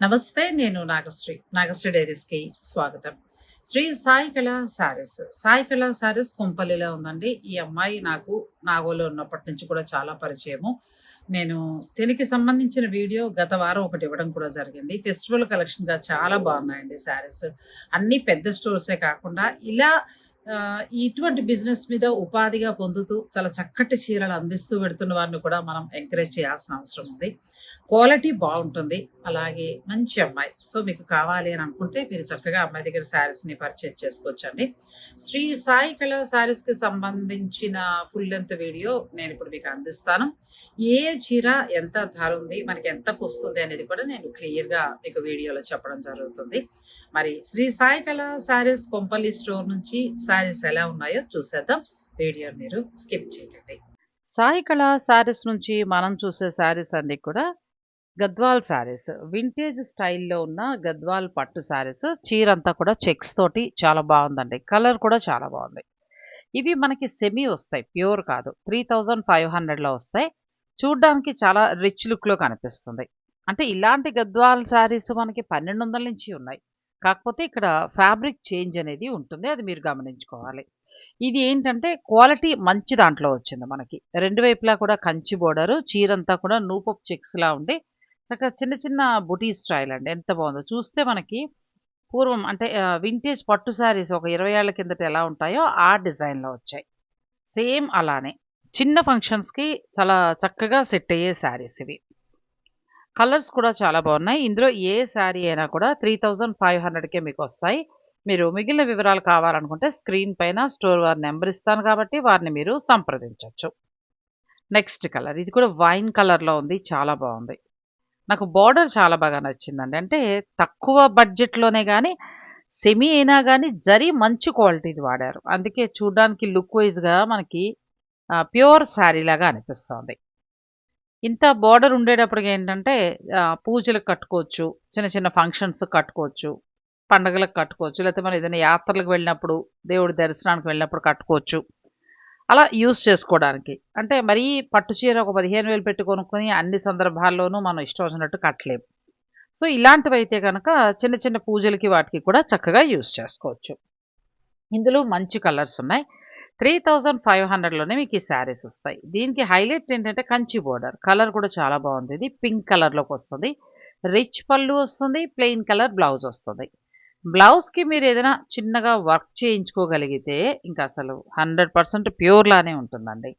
నమస్తే నేను నాగశ్రీ నాగశ్రీ డైరీస్కి స్వాగతం. శ్రీ సాయి కళా శారీస్ సాయి కళా శారీస్ కుంపల్లిలో ఉందండి. ఈ అమ్మాయి నాకు నాగోలో ఉన్నప్పటి నుంచి కూడా చాలా పరిచయము. నేను దీనికి సంబంధించిన వీడియో గత వారం ఒకటి ఇవ్వడం కూడా జరిగింది. ఫెస్టివల్ కలెక్షన్గా చాలా బాగున్నాయండి శారీస్ అన్నీ పెద్ద స్టోర్సే కాకుండా ఇలా ఇటువంటి బిజినెస్ మీద ఉపాధిగా పొందుతూ చాలా చక్కటి చీరలు అందిస్తూ పెడుతున్న వారిని కూడా మనం ఎంకరేజ్ చేయాల్సిన అవసరం ఉంది. క్వాలిటీ బాగుంటుంది. అలాగే మంచి అమ్మాయి. సో మీకు కావాలి అని అనుకుంటే మీరు చక్కగా అమ్మాయి దగ్గర శారీస్ని పర్చేజ్ చేసుకోవచ్చండి. శ్రీ సాయి కళా శారీస్కి సంబంధించిన ఫుల్ లెంత్ వీడియో నేను ఇప్పుడు మీకు అందిస్తాను. ఏ చీర ఎంత ధర ఉంది మనకి ఎంతకు వస్తుంది అనేది కూడా నేను క్లియర్గా మీకు వీడియోలో చెప్పడం జరుగుతుంది. మరి శ్రీ సాయి కళా శారీస్ కొంపల్లి స్టోర్ నుంచి శారీస్ ఎలా ఉన్నాయో చూసేద్దాం. వీడియో మీరు స్కిప్ చేయకండి. సాయి కళ శారీస్ నుంచి మనం చూసే శారీస్ అన్ని కూడా గద్వాల్ శారీస్ వింటేజ్ స్టైల్లో ఉన్న గద్వాల్ పట్టు శారీస్ చీర అంతా కూడా చెక్స్ తోటి చాలా బాగుందండి. కలర్ కూడా చాలా బాగుంది. ఇవి మనకి సెమీ వస్తాయి. ప్యూర్ కాదు. త్రీ థౌజండ్ ఫైవ్ హండ్రెడ్లో వస్తాయి. చూడ్డానికి చాలా రిచ్ లుక్లో కనిపిస్తుంది. అంటే ఇలాంటి గద్వాల్ శారీస్ మనకి పన్నెండు వందల నుంచి ఉన్నాయి. కాకపోతే ఇక్కడ ఫ్యాబ్రిక్ చేంజ్ అనేది ఉంటుంది. అది మీరు గమనించుకోవాలి. ఇది ఏంటంటే క్వాలిటీ మంచి దాంట్లో వచ్చింది మనకి. రెండు వైపులా కూడా కంచి బోర్డరు చీరంతా కూడా నూపప్ చెక్స్ లా ఉండి చక్కగా చిన్న చిన్న బుటీ స్టైల్ అండి. ఎంత బాగుందో. చూస్తే మనకి పూర్వం అంటే వింటేజ్ పట్టు శారీస్ ఒక ఇరవై ఏళ్ళ కిందట ఎలా ఉంటాయో ఆ డిజైన్లో వచ్చాయి. సేమ్ అలానే చిన్న ఫంక్షన్స్కి చాలా చక్కగా సెట్ అయ్యే శారీస్ ఇవి. కలర్స్ కూడా చాలా బాగున్నాయి. ఇందులో ఏ శారీ అయినా కూడా త్రీ థౌజండ్ ఫైవ్ హండ్రెడ్కే మీకు వస్తాయి. మీరు మిగిలిన వివరాలు కావాలనుకుంటే స్క్రీన్ పైన స్టోర్ వారి నెంబర్ ఇస్తాను కాబట్టి వారిని మీరు సంప్రదించవచ్చు. Next colour. ఇది కూడా వైన్ కలర్లో ఉంది. చాలా బాగుంది. నాకు బార్డర్ చాలా బాగా నచ్చిందండి. అంటే తక్కువ బడ్జెట్లోనే కానీ సెమీ అయినా కానీ జరీ మంచి క్వాలిటీది వాడారు. అందుకే చూడడానికి లుక్ వైజ్గా మనకి ప్యూర్ శారీ లాగా అనిపిస్తుంది. ఇంత బోర్డర్ ఉండేటప్పటికి ఏంటంటే పూజలకు కట్టుకోవచ్చు చిన్న చిన్న ఫంక్షన్స్ కట్టుకోవచ్చు పండగలకు కట్టుకోవచ్చు లేకపోతే మనం ఏదైనా యాత్రలకు వెళ్ళినప్పుడు దేవుడి దర్శనానికి వెళ్ళినప్పుడు కట్టుకోవచ్చు. అలా యూస్ చేసుకోవడానికి. అంటే మరీ పట్టు చీర ఒక పదిహేను వేలు పెట్టి కొనుక్కొని అన్ని సందర్భాల్లోనూ మనం ఇష్టం వచ్చినట్టు కట్టలేము సో ఇలాంటివి అయితే కనుక చిన్న చిన్న పూజలకి వాటికి కూడా చక్కగా యూస్ చేసుకోవచ్చు. ఇందులో మంచి కలర్స్ ఉన్నాయి. త్రీ థౌజండ్ ఫైవ్ హండ్రెడ్లోనే మీకు ఈ శారీస్ వస్తాయి. దీనికి హైలైట్ ఏంటంటే కంచి బోర్డర్. కలర్ కూడా చాలా బాగుంది. ఇది పింక్ కలర్లోకి వస్తుంది. రిచ్ పళ్ళు వస్తుంది. ప్లెయిన్ కలర్ బ్లౌజ్ వస్తుంది. బ్లౌజ్కి మీరు ఏదైనా చిన్నగా వర్క్ చేయించుకోగలిగితే ఇంకా అసలు హండ్రెడ్ పర్సెంట్ ప్యూర్లానే ఉంటుందండి.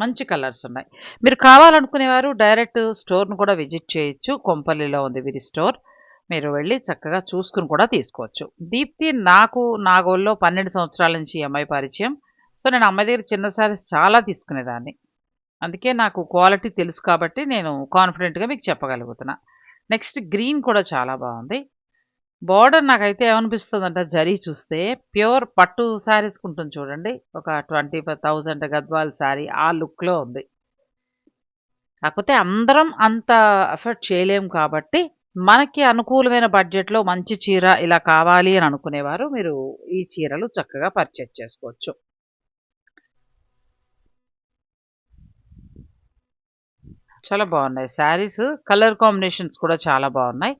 మంచి కలర్స్ ఉన్నాయి. మీరు కావాలనుకునేవారు డైరెక్ట్ స్టోర్ను కూడా విజిట్ చేయొచ్చు. కొంపల్లిలో ఉంది వీరి స్టోర్. మీరు వెళ్ళి చక్కగా చూసుకుని కూడా తీసుకోవచ్చు. దీప్తి నాకు నాగోల్లో పన్నెండు సంవత్సరాల నుంచి ఈ అమ్మాయి పరిచయం. సో నేను అమ్మాయి దగ్గర చిన్న సారీస్ చాలా తీసుకునేదాన్ని. అందుకే నాకు క్వాలిటీ తెలుసు కాబట్టి నేను కాన్ఫిడెంట్గా మీకు చెప్పగలుగుతున్నా. నెక్స్ట్ గ్రీన్ కూడా చాలా బాగుంది. బార్డర్ నాకైతే ఏమనిపిస్తుంది అంటే జరీ చూస్తే ప్యూర్ పట్టు శారీస్ ఉంటుంది చూడండి. ఒక twenty five thousand Gadwal saree ఆ లుక్లో ఉంది. కాకపోతే అందరం అంత ఎఫర్ట్ చేయలేము కాబట్టి మనకి అనుకూలమైన బడ్జెట్లో మంచి చీర ఇలా కావాలి అని అనుకునేవారు. మీరు ఈ చీరలు చక్కగా పర్చేజ్ చేసుకోవచ్చు. చాలా బాగున్నాయి. శారీస్ కలర్ కాంబినేషన్స్ కూడా చాలా బాగున్నాయి.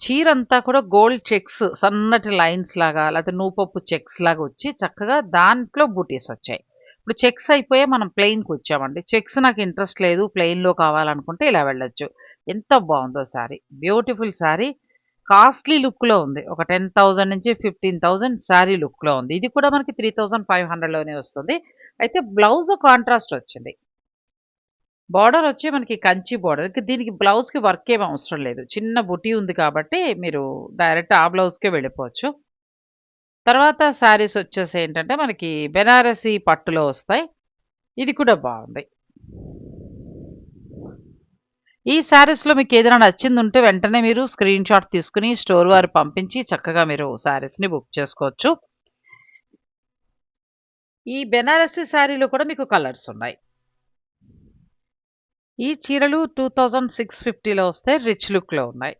చీర అంతా కూడా గోల్డ్ చెక్స్ సన్నటి లైన్స్ లాగా లేకపోతే నూపప్పు చెక్స్ లాగా వచ్చి చక్కగా దాంట్లో బూటీస్ వచ్చాయి. ఇప్పుడు చెక్స్ అయిపోయి మనం ప్లెయిన్కి వచ్చామండి. చెక్స్ నాకు ఇంట్రెస్ట్ లేదు. ప్లెయిన్లో కావాలనుకుంటే ఇలా వెళ్ళొచ్చు. ఎంత బాగుందో శారీ. బ్యూటిఫుల్ శారీ. కాస్ట్లీ లుక్లో ఉంది. ఒక టెన్ థౌజండ్ నుంచి ఫిఫ్టీన్ థౌజండ్ శారీ లుక్లో ఉంది. ఇది కూడా మనకి త్రీ థౌజండ్ ఫైవ్ హండ్రెడ్లోనే వస్తుంది. అయితే బ్లౌజ్ కాంట్రాస్ట్ వచ్చింది. బార్డర్ వచ్చి మనకి కంచి బార్డర్ దీనికి బ్లౌజ్కి వర్క్ ఏం అవసరం లేదు. చిన్న బుటీ ఉంది కాబట్టి మీరు డైరెక్ట్ ఆ బ్లౌజ్కే వెళ్ళిపోవచ్చు. తర్వాత శారీస్ వచ్చేసి ఏంటంటే మనకి బెనారసీ పట్టులో వస్తాయి. ఇది కూడా బాగుంది. ఈ శారీస్లో మీకు ఏదైనా నచ్చింది ఉంటే వెంటనే మీరు స్క్రీన్ షాట్ తీసుకుని స్టోర్ వారు పంపించి చక్కగా మీరు శారీస్ని బుక్ చేసుకోవచ్చు. ఈ బెనారసీ శారీలో కూడా మీకు కలర్స్ ఉన్నాయి. ఈ చీరలు టూ థౌజండ్ సిక్స్ ఫిఫ్టీలో వస్తే రిచ్ లుక్లో ఉన్నాయి.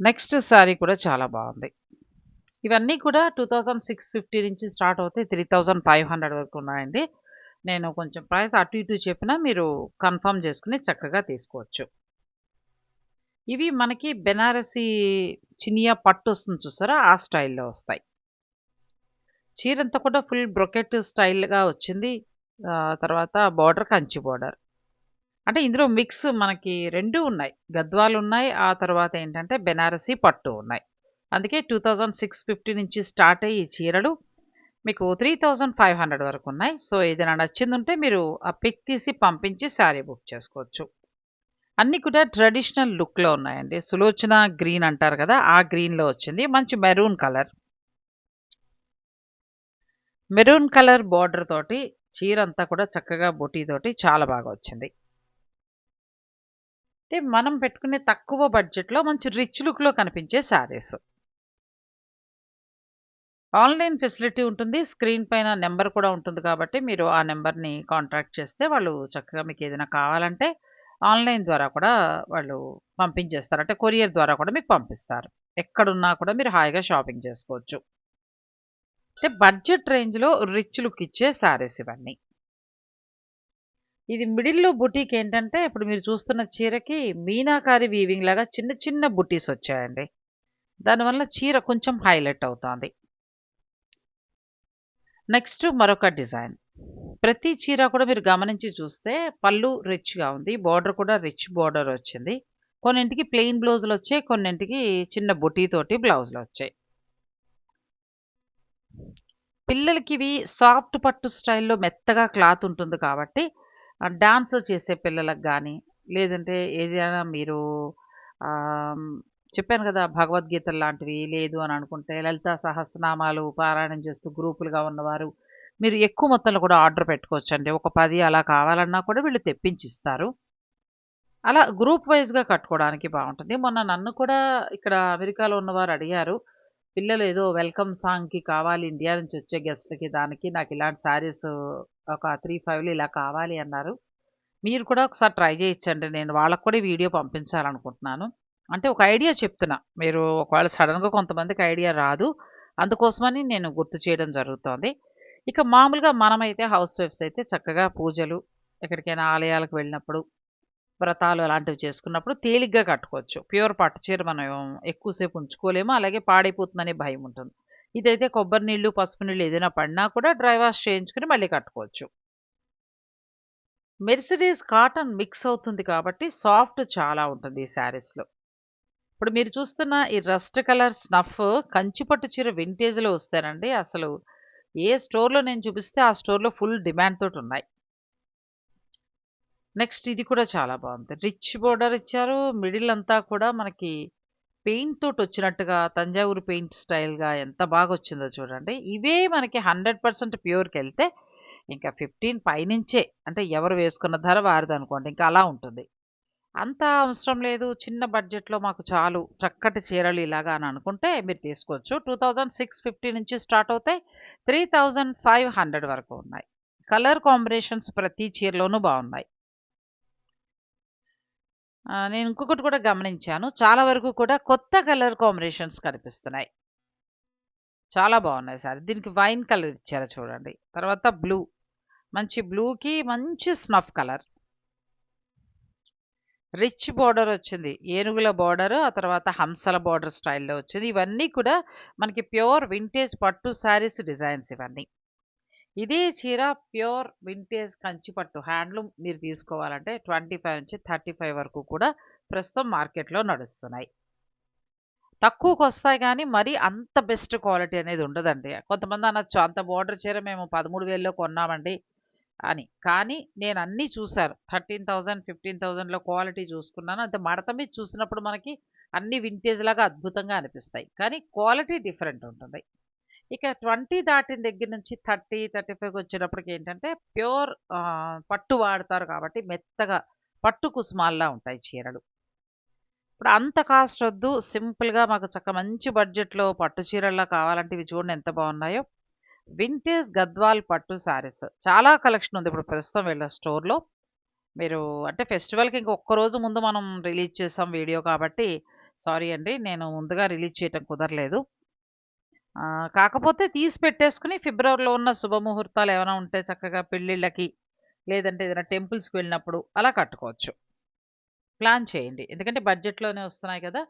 నెక్స్ట్ శారీ కూడా చాలా బాగుంది. ఇవన్నీ కూడా టూ థౌజండ్ సిక్స్ ఫిఫ్టీ నుంచి స్టార్ట్ అవుతాయి. త్రీ థౌజండ్ ఫైవ్ హండ్రెడ్ వరకు ఉన్నాయండి. నేను కొంచెం ప్రైస్ అటు ఇటు చెప్పినా మీరు కన్ఫర్మ్ చేసుకుని చక్కగా తీసుకోవచ్చు ఇవి మనకి బెనారసీ చినియా పట్టు వస్తుంది చూసారా ఆ స్టైల్‌లో వస్తాయి. చీరంతా కూడా ఫుల్ బ్రొకెట్ స్టైల్‌గా వచ్చింది. తర్వాత బార్డర్ కంచి బోర్డర్. అంటే ఇందులో మిక్స్ మనకి రెండు ఉన్నాయి. గద్వాలు ఉన్నాయి. ఆ తర్వాత ఏంటంటే బెనారసీ పట్టు ఉన్నాయి. అందుకే 2650 నుంచి స్టార్ట్ అయ్యి చీరలు మీకు 3500 వరకు ఉన్నాయి. సో ఏదైనా నచ్చిందుంటే మీరు ఆ పిక్ తీసి పంపించి శారీ బుక్ చేసుకోవచ్చు. అన్నీ కూడా ట్రెడిషనల్ లుక్‌లో ఉన్నాయండి. సులోచన గ్రీన్ అంటారు కదా! ఆ గ్రీన్‌లో వచ్చింది. మంచి maroon colour. Maroon colour border తోటి చీర అంతా కూడా చక్కగా బొటీ తోటి చాలా బాగా వచ్చింది. అంటే మనం పెట్టుకునే తక్కువ బడ్జెట్‌లో మంచి రిచ్ లుక్‌లో కనిపించే శారీస్. ఆన్‌లైన్ ఫెసిలిటీ ఉంటుంది. స్క్రీన్ పైన నెంబర్ కూడా ఉంటుంది కాబట్టి మీరు ఆ నెంబర్ని కాంటాక్ట్ చేస్తే వాళ్ళు చక్కగా మీకు ఏదైనా కావాలంటే ఆన్‌లైన్ ద్వారా కూడా వాళ్ళు పంపించేస్తారు. అంటే కొరియర్ ద్వారా కూడా మీకు పంపిస్తారు. ఎక్కడున్నా కూడా మీరు హాయిగా షాపింగ్ చేసుకోవచ్చు. అంటే బడ్జెట్ రేంజ్‌లో రిచ్ లుక్ ఇచ్చే శారీస్ ఇవన్నీ. ఇది మిడిల్‌లో బుటీక్ ఏంటంటే ఇప్పుడు మీరు చూస్తున్న చీరకి మీనాకారి వీవింగ్ లాగా చిన్న చిన్న బుటీస్ వచ్చాయండి. దానివల్ల చీర కొంచెం హైలైట్ అవుతుంది నెక్స్ట్ మరొక డిజైన్. ప్రతి చీర కూడా మీరు గమనించి చూస్తే పళ్ళు రిచ్‌గా ఉంది. బార్డర్ కూడా రిచ్ బార్డర్ వచ్చింది. కొన్నింటికి ప్లెయిన్ బ్లౌజులొచ్చాయి. కొన్నింటికి చిన్న బొటీతోటి బ్లౌజులు వచ్చాయి పిల్లలకి పిల్లలకివి సాఫ్ట్ పట్టు స్టైల్‌లో మెత్తగా క్లాత్ ఉంటుంది కాబట్టి డాన్స్ చేసే పిల్లలకు కానీ లేదంటే ఏదైనా మీరు చెప్పాను కదా! భగవద్గీతలు లాంటివి లేదు అని అనుకుంటే లలిత సహస్రనామాలు పారాయణం చేస్తూ గ్రూపులుగా ఉన్నవారు మీరు ఎక్కువ మొత్తంలో కూడా ఆర్డర్ పెట్టుకోవచ్చండి. ఒక పది అలా కావాలన్నా కూడా వీళ్ళు తెప్పించిస్తారు. అలా గ్రూప్ వైస్‌గా కట్టుకోవడానికి బాగుంటుంది మొన్న నన్ను కూడా ఇక్కడ అమెరికాలో ఉన్నవారు అడిగారు. పిల్లలు ఏదో వెల్కమ్ సాంగ్‌కి కావాలి ఇండియా నుంచి వచ్చే గెస్ట్‌లకి దానికి నాకు ఇలాంటి శారీస్ ఒక 3, 5లో ఇలా కావాలి అన్నారు. మీరు కూడా ఒకసారి ట్రై చేయొచ్చండి. నేను వాళ్ళకి కూడా వీడియో పంపించాలనుకుంటున్నాను. అంటే ఒక ఐడియా చెప్తున్నా. మీరు ఒకవేళ సడన్గా కొంతమందికి ఐడియా రాదు. అందుకోసమని నేను గుర్తు చేయడం జరుగుతోంది. ఇక మామూలుగా మనమైతే హౌస్ వైఫ్స్ అయితే చక్కగా పూజలు, ఎక్కడికైనా ఆలయాలకు వెళ్ళినప్పుడు, వ్రతాలు అలాంటివి చేసుకున్నప్పుడు తేలిగ్గా కట్టుకోవచ్చు. ప్యూర్ పట్టు చీర మనం ఎక్కువసేపు ఉంచుకోలేము. అలాగే పాడైపోతుందనే భయం ఉంటుంది. ఇదైతే కొబ్బరి నీళ్ళు, పసుపు నీళ్ళు ఏదైనా పడినా కూడా డ్రై వాష్ చేయించుకుని మళ్ళీ కట్టుకోవచ్చు. మెర్సిడీస్ కాటన్ మిక్స్ అవుతుంది కాబట్టి సాఫ్ట్ చాలా ఉంటుంది ఈ శారీస్‌లో. ఇప్పుడు మీరు చూస్తున్న ఈ రస్ట్ కలర్ స్నఫ్ కంచిపట్టు చీర వింటేజ్‌లో వస్తారండి అసలు ఏ స్టోర్‌లో నేను చూపిస్తే ఆ స్టోర్‌లో ఫుల్ డిమాండ్ తోటి ఉన్నాయి నెక్స్ట్ ఇది కూడా చాలా బాగుంది రిచ్ బోర్డర్ ఇచ్చారు. మిడిల్ అంతా కూడా మనకి పెయింట్ తోటి వచ్చినట్టుగా తంజావూరు పెయింట్ స్టైల్‌గా ఎంత బాగా వచ్చిందో చూడండి. ఇవే మనకి హండ్రెడ్ పర్సెంట్ ప్యూర్కి వెళ్తే ఇంకా 15 పైనుంచే అంటే ఎవరు వేసుకున్న ధర వారిదనుకోండి. ఇంకా అలా ఉంటుంది. అంత అవసరం లేదు. చిన్న బడ్జెట్‌లో మాకు చాలు చక్కటి చీరలు ఇలాగా అని అనుకుంటే మీరు తీసుకోవచ్చు. 2650 నుంచి స్టార్ట్ అవుతాయి. 3500 వరకు ఉన్నాయి. కలర్ కాంబినేషన్స్ ప్రతి చీరలోనూ బాగున్నాయి నేను ఇంకొకటి కూడా గమనించాను. చాలా వరకు కూడా కొత్త కలర్ కాంబినేషన్స్ కనిపిస్తున్నాయి. చాలా బాగున్నాయి సార్ దీనికి వైన్ కలర్ ఇచ్చారు చూడండి. తర్వాత బ్లూ. మంచి బ్లూకి మంచి స్నఫ్ కలర్. రిచ్ బోర్డర్ వచ్చింది. ఏనుగుల బార్డర్ ఆ తర్వాత హంసల బార్డర్ స్టైల్‌లో వచ్చింది. ఇవన్నీ కూడా మనకి ప్యూర్ వింటేజ్ పట్టు శారీస్ డిజైన్స్ ఇవన్నీ. ఇదే చీర ప్యూర్ వింటేజ్ కంచి పట్టు హ్యాండ్లూమ్ మీరు తీసుకోవాలంటే 25-35 వరకు కూడా ప్రస్తుతం మార్కెట్‌లో నడుస్తున్నాయి. తక్కువకొస్తాయి కానీ మరీ అంత బెస్ట్ క్వాలిటీ అనేది ఉండదండి. కొంతమంది అనొచ్చు అంత బోర్డర్ చీర మేము 13,000లో కొన్నామండి అని. కానీ నేను అన్నీ చూసాను. 13,000, 15,000లో క్వాలిటీ చూసుకున్నాను. అంత మడత మీద చూసినప్పుడు మనకి అన్ని వింటేజ్ లాగా అద్భుతంగా అనిపిస్తాయి. కానీ క్వాలిటీ డిఫరెంట్ ఉంటుంది. ఇక 20 దాటిన దగ్గర నుంచి 30, 35కి వచ్చేటప్పటికి ఏంటంటే ప్యూర్ పట్టు వాడతారు కాబట్టి మెత్తగా పట్టు కుసుమాల్లా ఉంటాయి చీరలు. ఇప్పుడు అంత కాస్ట్ వద్దు. సింపుల్‌గా మాకు చక్క మంచి బడ్జెట్‌లో పట్టు చీరల్లా కావాలంటే ఇవి చూడండి ఎంత బాగున్నాయో వింటేజ్ గద్వాల్ పట్టు శారీస్. చాలా కలెక్షన్ ఉంది ఇప్పుడు ప్రస్తుతం వీళ్ళ స్టోర్‌లో. మీరు అంటే ఫెస్టివల్‌కి ఇంక ఒక్క రోజు ముందు మనం రిలీజ్ చేసాం వీడియో కాబట్టి సారీ అండి. నేను ముందుగా రిలీజ్ చేయటం కుదరలేదు. కాకపోతే తీసి పెట్టేసుకుని ఫిబ్రవరిలో ఉన్న శుభముహూర్తాలు ఏమైనా ఉంటే చక్కగా పెళ్ళిళ్ళకి, లేదంటే ఏదైనా టెంపుల్స్‌కి వెళ్ళినప్పుడు అలా కట్టుకోవచ్చు. ప్లాన్ చేయండి ఎందుకంటే బడ్జెట్లోనే వస్తున్నాయి కదా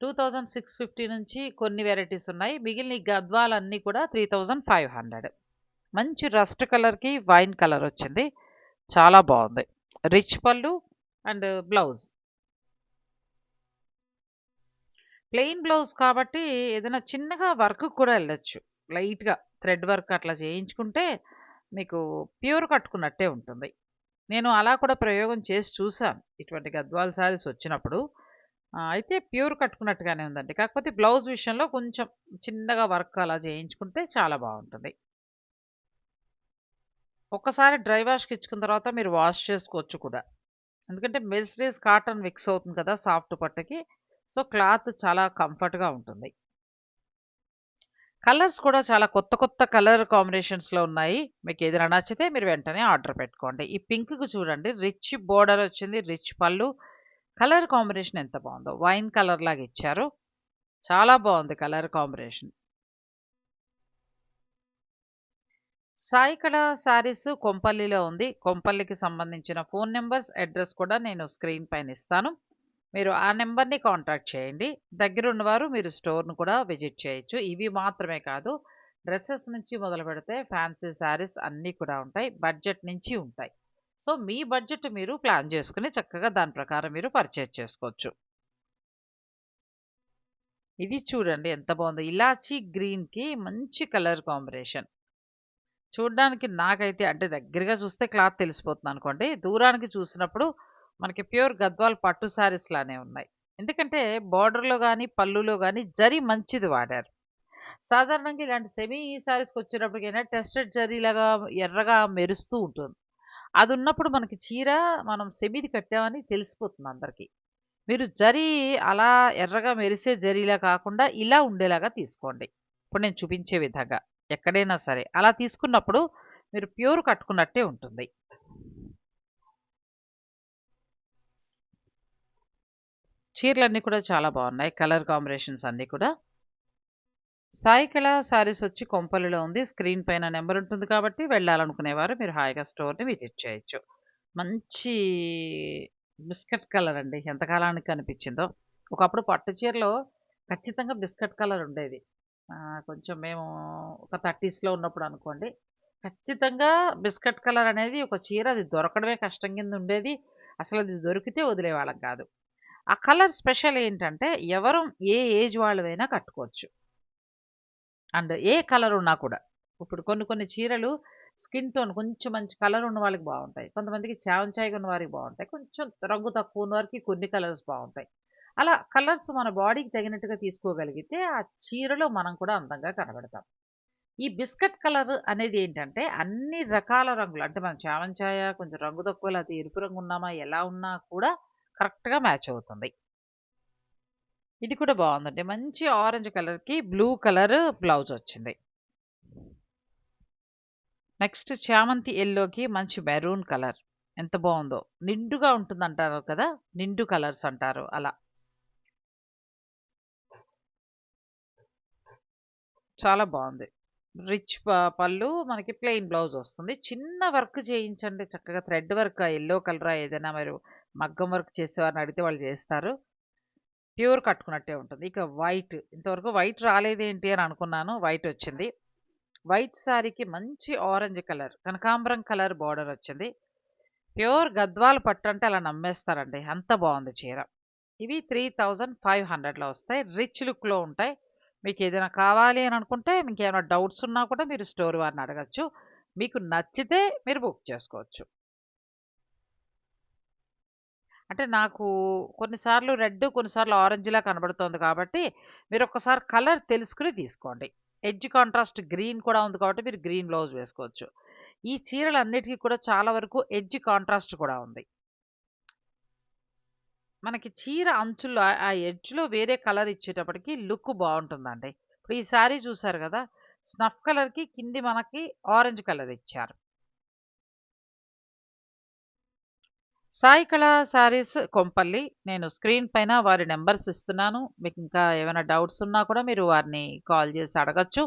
టూ థౌజండ్ సిక్స్ ఫిఫ్టీ నుంచి కొన్ని వెరైటీస్ ఉన్నాయి. మిగిలిన ఈ గద్వాలన్నీ కూడా త్రీ థౌజండ్ ఫైవ్ హండ్రెడ్. మంచి రస్ట్ కలర్కి వైన్ కలర్ వచ్చింది. చాలా బాగుంది. రిచ్ పళ్ళు అండ్ బ్లౌజ్. ప్లెయిన్ బ్లౌజ్ కాబట్టి ఏదైనా చిన్నగా వర్క్ కూడా వెళ్ళొచ్చు. లైట్గా థ్రెడ్ వర్క్ అట్లా చేయించుకుంటే మీకు ప్యూర్ కట్టుకున్నట్టే ఉంటుంది. నేను అలా కూడా ప్రయోగం చేసి చూసాను ఇటువంటి గద్వాల శారీస్ వచ్చినప్పుడు అయితే ప్యూర్ కట్టుకున్నట్టుగానే ఉందండి. కాకపోతే బ్లౌజ్ విషయంలో కొంచెం చిన్నగా వర్క్ అలా చేయించుకుంటే చాలా బాగుంటుంది. ఒక్కసారి డ్రై వాష్కి ఇచ్చుకున్న తర్వాత మీరు వాష్ చేసుకోవచ్చు కూడా. ఎందుకంటే మెస్డేస్ కాటన్ మిక్స్ అవుతుంది కదా సాఫ్ట్ పట్టుకి. సో క్లాత్ చాలా కంఫర్ట్గా ఉంటుంది. కలర్స్ కూడా చాలా కొత్త కొత్త కలర్ కాంబినేషన్స్లో ఉన్నాయి. మీకు ఏదైనా నచ్చితే మీరు వెంటనే ఆర్డర్ పెట్టుకోండి. ఈ పింక్కి చూడండి. రిచ్ బోర్డర్ వచ్చింది. రిచ్ పళ్ళు. కలర్ కాంబినేషన్ ఎంత బాగుందో. వైన్ కలర్ లాగా ఇచ్చారు. చాలా బాగుంది కలర్ కాంబినేషన్. సాయికళ శారీస్ కొంపల్లిలో ఉంది. కొంపల్లికి సంబంధించిన ఫోన్ నెంబర్స్ అడ్రస్ కూడా నేను స్క్రీన్ పైన ఇస్తాను. మీరు ఆ నెంబర్ని కాంటాక్ట్ చేయండి. దగ్గర ఉన్నవారు మీరు స్టోర్ను కూడా విజిట్ చేయొచ్చు. ఇవి మాత్రమే కాదు డ్రెస్సెస్ నుంచి మొదలు పెడితే ఫ్యాన్సీ శారీస్ అన్నీ కూడా ఉంటాయి. బడ్జెట్ నుంచి ఉంటాయి. సో మీ బడ్జెట్ మీరు ప్లాన్ చేసుకుని చక్కగా దాని ప్రకారం మీరు పర్చేజ్ చేసుకోవచ్చు. ఇది చూడండి ఎంత బాగుందో. ఇలాచీ గ్రీన్కి మంచి కలర్ కాంబినేషన్. చూడడానికి నాకైతే అంటే దగ్గరగా చూస్తే క్లాత్ తెలిసిపోతుంది అనుకోండి. దూరానికి చూసినప్పుడు మనకి ప్యూర్ గద్వాల్ పట్టు శారీస్ లానే ఉన్నాయి. ఎందుకంటే బార్డర్లో కానీ పళ్ళులో కానీ జరీ మంచిది వాడారు. సాధారణంగా ఇలాంటి సెమీ శారీస్కి వచ్చేటప్పటికైనా టెస్టెడ్ జరీలాగా ఎర్రగా మెరుస్తూ ఉంటుంది. అది ఉన్నప్పుడు మనకి చీర మనం సెమిది కట్టామని తెలిసిపోతుంది అందరికీ. మీరు జరీ అలా ఎర్రగా మెరిసే జరీలా కాకుండా ఇలా ఉండేలాగా తీసుకోండి. ఇప్పుడు నేను చూపించే విధంగా ఎక్కడైనా సరే అలా తీసుకున్నప్పుడు మీరు ప్యూర్ కట్టుకున్నట్టే ఉంటుంది. చీరలన్నీ కూడా చాలా బాగున్నాయి. కలర్ కాంబినేషన్స్ అన్నీ కూడా సాయి కళ శారీస్ వచ్చి కొంపల్లిలో ఉంది. స్క్రీన్ పైన నెంబర్ ఉంటుంది కాబట్టి వెళ్ళాలనుకునేవారు. మీరు హాయిగా స్టోర్ని విజిట్ చేయొచ్చు. మంచి బిస్కెట్ కలర్ అండి. ఎంతకాలానికి కనిపించిందో ఒకప్పుడు పట్టు చీరలో ఖచ్చితంగా బిస్కెట్ కలర్ ఉండేది. కొంచెం మేము ఒక థర్టీస్లో ఉన్నప్పుడు అనుకోండి. ఖచ్చితంగా బిస్కెట్ కలర్ అనేది ఒక చీర అది దొరకడమే కష్టం కింద ఉండేది. అసలు అది దొరికితే వదిలేవాళ్ళం కాదు. ఆ కలర్ స్పెషల్ ఏంటంటే ఎవరు ఏ ఏజ్ వాళ్ళవైనా కట్టుకోవచ్చు. అండ్ ఏ కలర్ ఉన్నా కూడా. ఇప్పుడు కొన్ని కొన్ని చీరలు స్కిన్ టోన్ కొంచెం మంచి కలర్ ఉన్న వాళ్ళకి బాగుంటాయి. కొంతమందికి చావంచాయిగా ఉన్న వారికి బాగుంటాయి. కొంచెం రంగు తక్కువ ఉన్న వారికి కొన్ని కలర్స్ బాగుంటాయి. అలా కలర్స్ మన బాడీకి తగినట్టుగా తీసుకోగలిగితే ఆ చీరలో మనం కూడా అందంగా కనబడతాం. ఈ బిస్కెట్ కలర్ అనేది ఏంటంటే అన్ని రకాల రంగులు. అంటే మనం చావంచాయ కొంచెం రంగు తక్కువ లేకపోతే ఎరుపు రంగు ఉన్నామా ఎలా ఉన్నా కూడా కరెక్ట్గా మ్యాచ్ అవుతుంది. ఇది కూడా బాగుందండి. మంచి ఆరెంజ్ కలర్కి బ్లూ కలర్ బ్లౌజ్ వచ్చింది. నెక్స్ట్ చామంతి ఎల్లోకి మంచి మెరూన్ కలర్. ఎంత బాగుందో. నిండుగా ఉంటుంది అంటారు కదా? నిండు కలర్స్ అంటారు అలా. చాలా బాగుంది. రిచ్ పళ్ళు మనకి ప్లెయిన్ బ్లౌజ్ వస్తుంది. చిన్న వర్క్ చేయించండి. చక్కగా థ్రెడ్ వర్క్ ఎల్లో కలర్ ఏదైనా మీరు మగ్గం వర్క్ చేసేవారిని అడిగితే వాళ్ళు చేస్తారు. ప్యూర్ కట్టుకున్నట్టే ఉంటుంది. ఇక వైట్ ఇంతవరకు వైట్ రాలేదేంటి అని అనుకున్నాను వైట్ వచ్చింది. వైట్ శారీకి మంచి ఆరెంజ్ కలర్ కనకాంబరం కలర్ బార్డర్ వచ్చింది. ప్యూర్ గద్వాల పట్టు అంటే అలా నమ్మేస్తారండి. అంత బాగుంది చీర. ఇవి త్రీ థౌజండ్ ఫైవ్ హండ్రెడ్లో వస్తాయి. రిచ్ లుక్లో ఉంటాయి. మీకు ఏదైనా కావాలి అని అనుకుంటే మీకు ఏమైనా డౌట్స్ ఉన్నా కూడా మీరు స్టోర్ వారిని అడగచ్చు. మీకు నచ్చితే మీరు బుక్ చేసుకోవచ్చు. అంటే నాకు కొన్నిసార్లు రెడ్ కొన్నిసార్లు ఆరెంజ్లా కనబడుతోంది కాబట్టి మీరు ఒక్కసారి కలర్ తెలుసుకుని తీసుకోండి. ఎడ్జ్ కాంట్రాస్ట్ గ్రీన్ కూడా ఉంది కాబట్టి మీరు గ్రీన్ బ్లౌజ్ వేసుకోవచ్చు. ఈ చీరలన్నిటికీ కూడా చాలా వరకు ఎడ్జ్ కాంట్రాస్ట్ కూడా ఉంది. మనకి చీర అంచుల్లో ఆ- ఆ ఎడ్జ్లో వేరే కలర్ ఇచ్చేటప్పటికి లుక్ బాగుంటుందండి. ఇప్పుడు ఈ శారీ చూసారు కదా స్నఫ్ కలర్కి కింది మనకి ఆరెంజ్ కలర్ ఇచ్చారు. సాయి కళ శారీస్ కొంపల్లి. నేను స్క్రీన్ పైన వారి నెంబర్స్ ఇస్తున్నాను. మీకు ఇంకా ఏమైనా డౌట్స్ ఉన్నా కూడా మీరు వారిని కాల్ చేసి అడగచ్చు.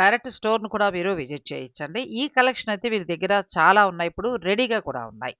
డైరెక్ట్ స్టోర్ను కూడా మీరు విజిట్ చేయించండి ఈ కలెక్షన్ అయితే వీరి దగ్గర చాలా ఉన్నాయి. ఇప్పుడు రెడీగా కూడా ఉన్నాయి.